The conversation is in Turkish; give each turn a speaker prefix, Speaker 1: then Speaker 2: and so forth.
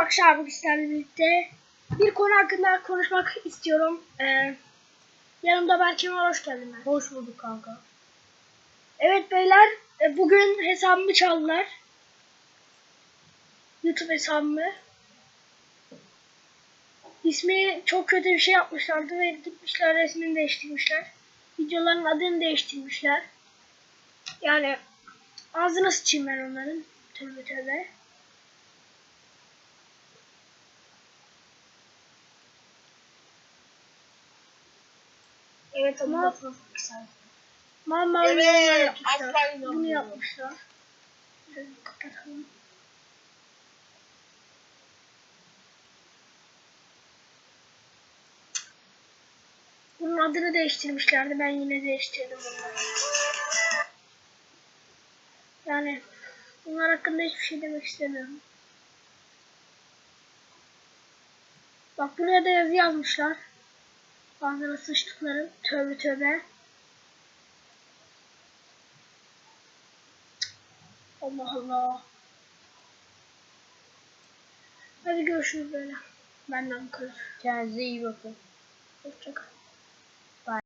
Speaker 1: Merhaba arkadaşlar bugün sizlerle birlikte bir konu hakkında konuşmak istiyorum. Ee, yanımda Berke var hoş geldin. Berke.
Speaker 2: Hoş bulduk kanka.
Speaker 1: Evet beyler e, bugün hesabımı çaldılar. YouTube hesabımı. İsmi çok kötü bir şey yapmışlardı ve gitmişler resmini değiştirmişler. Videoların adını değiştirmişler. Yani ağzına sıçayım ben onların. Tövbe tövbe.
Speaker 2: Evet
Speaker 1: ama-
Speaker 2: ama güzel.
Speaker 1: Mama
Speaker 2: Evet,
Speaker 1: yapmışlar. Bunu yapmışlar. Kapatalım. Bunun adını değiştirmişlerdi. Ben yine değiştirdim bunları. Yani bunlar hakkında hiçbir şey demek istemiyorum. Bak buraya da yazı yazmışlar. Ağzına sıçtıkları. Tövbe tövbe. Allah Allah. Hadi görüşürüz böyle. Benden kadar.
Speaker 2: Kendinize iyi bakın.
Speaker 1: Hoşçakal.